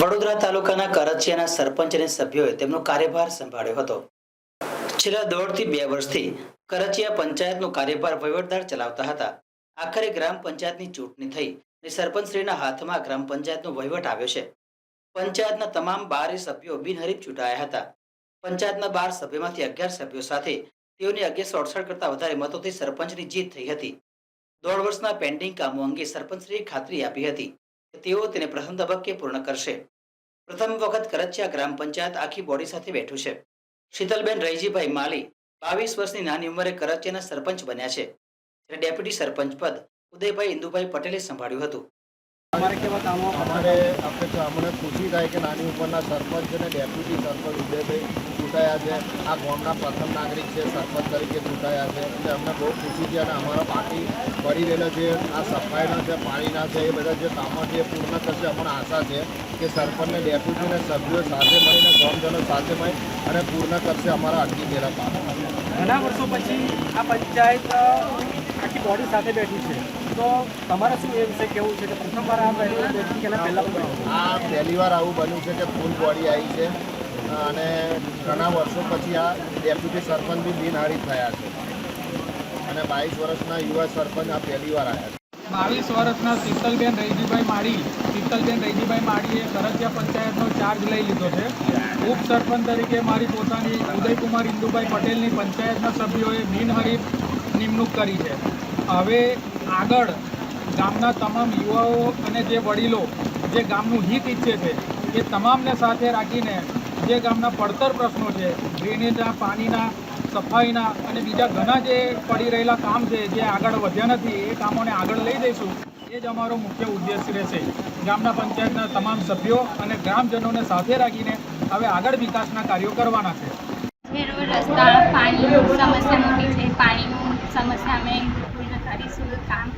વડોદરા તાલુકાના કરચિયાના સરપંચ અને સભ્યોએ તેમનો કાર્યભાર સંભાળ્યો હતો. છેલ્લા દોઢથી બે વર્ષથી કરચિયા પંચાયતનો કાર્યભાર વહીવટદાર ચલાવતા હતા. આખરે ગ્રામ પંચાયતની ચૂંટણી થઈ અને સરપંચશ્રીના હાથમાં ગ્રામ પંચાયતનો વહીવટ આવ્યો છે. પંચાયતના તમામ બાર સભ્યો બિનહરીફ ચૂંટાયા હતા. પંચાયતના બાર સભ્યોમાંથી અગિયાર સભ્યો સાથે તેઓની અગિયારસો અડસઠ કરતા વધારે મતોથી સરપંચની જીત થઈ હતી. દોઢ વર્ષના પેન્ડિંગ કામો અંગે સરપંચશ્રીએ ખાતરી આપી હતી કે તેઓ તેને પ્રથમ તબક્કે પૂર્ણ કરશે. પ્રથમ વખત કરચિયા ગ્રામ પંચાયત આખી બોડી સાથે બેઠું છે. શીતલબેન રૈજીભાઈ માલી બાવીસ વર્ષની નાની ઉંમરે કરચિયાના સરપંચ બન્યા છે. ત્યારે ડેપ્યુટી સરપંચ પદ ઉદયભાઈ ઇન્દુભાઈ પટેલે સંભાળ્યું હતું. અમારે કેવા કામો? અમારે આપણે અમને ખુશી થાય કે નાની ઉંમરના સરપંચ અને ડેપ્યુટી સરપંચ ઉદયભાઈ ચૂંટાયા છે. આ ગામના પ્રથમ નાગરિક છે સરપંચ તરીકે ચૂંટાયા છે. એટલે અમને બહુ ખુશી છે અને અમારા પાર્ટી પડી રહેલો છે. આ સફાઈના છે પાણીના છે એ બધા જે કામો છે એ પૂર્ણ થશે અમને આશા છે કે સરપંચને ડેપ્યુટીને સભ્યો સાથે મળીને ગામજનો સાથે મળી અને પૂર્ણ કરશે અમારા અટકી ગયેલા કામ ઘણા વર્ષો પછી આ પંચાયત આખી બોડી સાથે બેઠી છે. તો તમારે શું એ વિશે કેવું છે કે પ્રથમવાર આ પહેલાં આ પહેલી વાર આવું બન્યું છે કે ફૂલ બોડી આવી છે. અને ઘણા વર્ષો પછી આ ડેપ્યુટી સરપંચ બી બિનહારી થયા છે. અને બાવીસ વર્ષના યુવા સરપંચ આ પહેલી વાર આવ્યા છે. બાવીસ વર્ષના શીતલબેન રૈજીભાઈ માળી, શીતલબેન રૈજીભાઈ માળીએ સરજિયા પંચાયતનો ચાર્જ લઈ લીધો છે. ઉપસરપંચ તરીકે મારી પોતાની ઉદયકુમાર ઇન્દુભાઈ પટેલની પંચાયતના સભ્યોએ બિનહરીફ નિમણૂક કરી છે. હવે આગળ ગામના તમામ યુવાઓ અને જે વડીલો જે ગામનું હિત ઈચ્છે છે, એ તમામને સાથે રાખીને જે ગામના પડતર પ્રશ્નો છે ડ્રેનેજના પાણીના, સફાઈના અને બીજા ઘણા જે પડી રહેલા કામ છે, જે આગળ વધ્યા નથી, એ કામોને આગળ લઈ જઈશું. એ જ અમારો મુખ્ય ઉદ્દેશ રહેશે. ગામના પંચાયતના તમામ સભ્યો અને ગ્રામજનોને સાથે રાખીને હવે આગળ વિકાસના કાર્યો કરવાના છે. રસ્તા સમસ્યા અમે પૂર્ણ કરીશું કામ.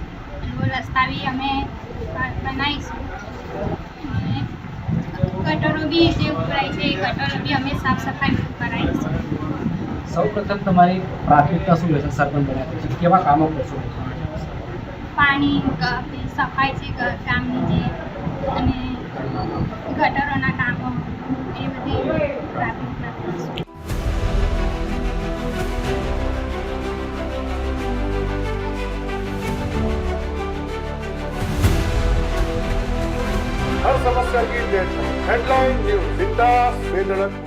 રસ્તા બી અમે બનાવીશું. ગટરો બી જે ઉભરાય છે એ બી અમે સાફ સફાઈ કરાવીશું સૌ પ્રથમ તમારી પ્રાથમિકતા શું રહેશે સરપંચ બન્યા પછી? કેવા કામો કરશો? પાણી સફાઈ છે ગામની જે અને ગટરોના કામો Headline News. Bindas Bedalak